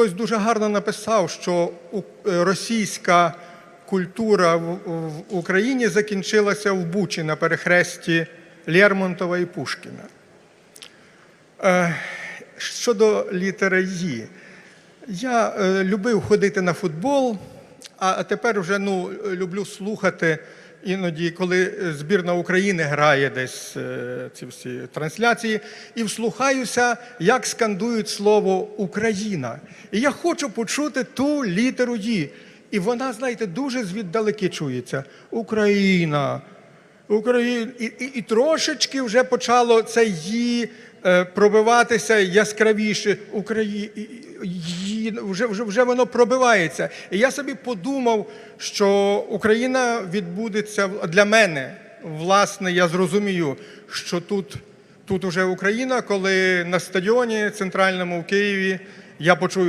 хтось дуже гарно написав, що е, російська культура в, Україні закінчилася в Бучі на перехресті Лермонтова і Пушкіна. Е, Щодо літери «Ї», я е, любив ходити на футбол, а тепер вже ну, люблю слухати іноді, коли збірна України грає десь е, ці всі трансляції, і вслухаюся, як скандують слово Україна. І я хочу почути ту літеру «Ї». І вона, знаєте, дуже звіддалеки чується. Україна. Україна. І, і, і трошечки вже почало це її е, пробиватися яскравіше. Украї... і- вже, вже, вже воно пробивається. І я собі подумав, що Україна відбудеться для мене. Власне, я зрозумію, що тут, тут уже Україна, коли на стадіоні центральному в Києві я почую.